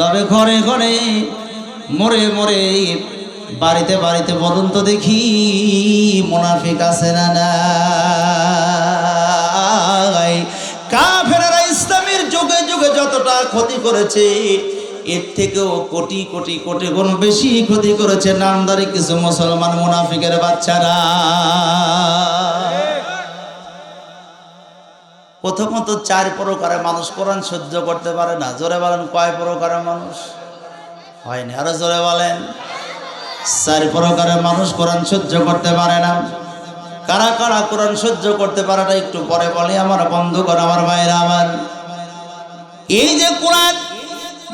তবে ঘরে ঘরে মরে মরে বাড়িতে বাড়িতে বলুন তো দেখি মুনাফিক আছে না নাই? কাফেরারা ইসলামের যুগে যুগে যতটা ক্ষতি করেছে, এর থেকেও কোটি কোটি কোটি গুণ বেশি ক্ষতি করেছে। নামদারি কিছু মুসলমান মুনাফিকের বাচ্চারা। প্রথমত চার প্রকারে মানুষ কোরআন সহ্য করতে পারে না। জোরে বলেন, কয় প্রকারে মানুষ? হয়নি। আরও জোরে বলেন। চার প্রকারে মানুষ কোরআন সহ্য করতে পারে না। কারা কারা কোরআন সহ্য করতে পারে না, একটু পরে বলে, আমার বন্ধুগণ, আমার ভাইরা আমার। এই যে কোরআন,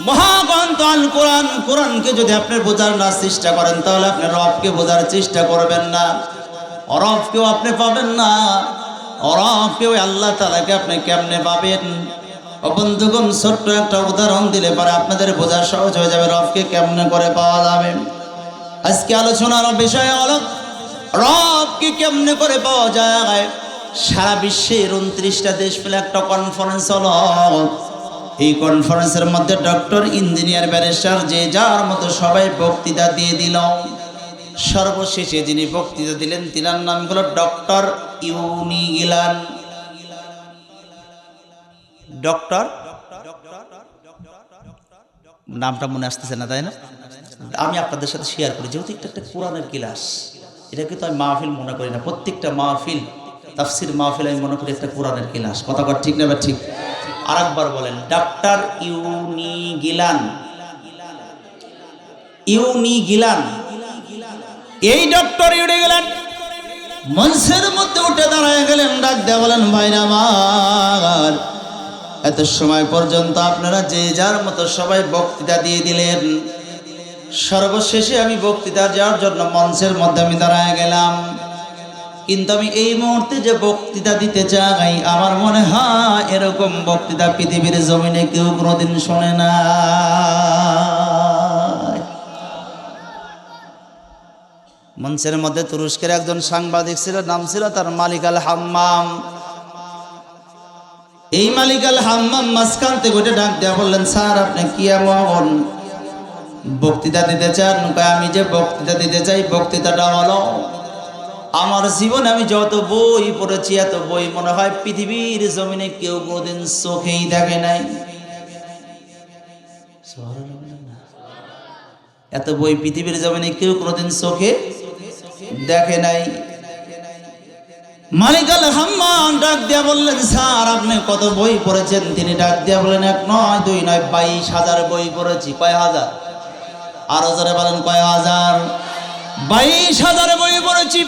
মহাগ্রন্থ আল কোরআন, কোরআনকে যদি আপনি বোঝার না চেষ্টা করেন, তাহলে আপনি রবকে বোঝার চেষ্টা করবেন না। অরবকেও আপনি পাবেন না। অরবকেও আল্লাহ তালাকে আপনি কেমনে পাবেন? বন্ধুগণ, ছোট্ট একটা উদাহরণ দিলে পরে আপনাদের বোঝা সহজ হয়ে যাবে রবকে কেমনে করে পাওয়া যাবে। আজকে আলোচনার বিষয় হলো, রবকে কেমনে করে পাওয়া যায়? সারা বিশ্বের উনত্রিশটা দেশ পেলে একটা কনফারেন্স হলো। এই কনফারেন্সের মধ্যে ডক্টর ইঞ্জিনিয়ার ব্যারিস্টার যে যার মতো সবাই বক্তৃতা দিয়ে দিল। সর্বশেষে যিনি বক্তৃতা দিলেন, তিনার নাম হলো ডক্টর ইউনি গিলান ডক্টর? নামটা মনে আসতেছে না, তাই না? আমি আপনাদের সাথে শেয়ার করি, যেহেতু একটা একটা কোরআনের ক্লাস এটা কিন্তু আমি মাহফিল মনে করি না। প্রত্যেকটা মাহফিল, তাফসির মাহফিল আমি মনে করি একটা কোরআনের ক্লাস কথা কর, ঠিক না বা ঠিক? আর একবার বলেন ডাক্তার ইউনি গিলান। ইউনি গিলান। এই ডক্টর উঠে গেলেন। মঞ্চের মধ্যে উঠে দাঁড়ায় গেলেন, ডাক দেয়া বলেন ভাইরা আমার, এত সময় পর্যন্ত আপনারা যে যার মতো সবাই বক্তৃতা দিয়ে দিলেন। সর্বশেষে আমি বক্তৃতা যাওয়ার জন্য মঞ্চের মধ্যে আমি দাঁড়ায় গেলাম। কিন্তু আমি এই মুহূর্তে যে বক্তৃতা দিতে চাই, আমার মনে হয় এরকম বক্তৃতা পৃথিবীর জমিনে কেউ কোনোদিন শোনে না। মঞ্চের মধ্যে তুরস্কের একজন সাংবাদিক ছিল, নাম ছিল তার মালিক আল হাম্মাম। এই মালিক আল হাম্মাম মাঝখান থেকে ডাক দেওয়া বললেন, স্যার, আপনি কি এমন বক্তৃতা দিতে চান? আমি যে বক্তৃতা দিতে চাই, বক্তৃতাটা হলো, আমার জীবনে আমি যত বই পড়েছি, এত বই মনে হয় পৃথিবীর জমিনে কেউ কোনোদিন চোখেই দেখে নাই। এত বই পৃথিবীর জমিনে কেউ কোনোদিন চোখে দেখে নাই। মালিক আল হাম্মান ডাক দিয়া বললেন, স্যার, আপনি কত বই পড়েছেন? তিনি ডাক দিয়া বললেন, এক নয়, দুই নয়, বাইশ হাজার বই পড়েছি। কয় হাজার? আরও জোরে বলেন, কয় হাজার? বাইশ হাজার বই পড়েছি।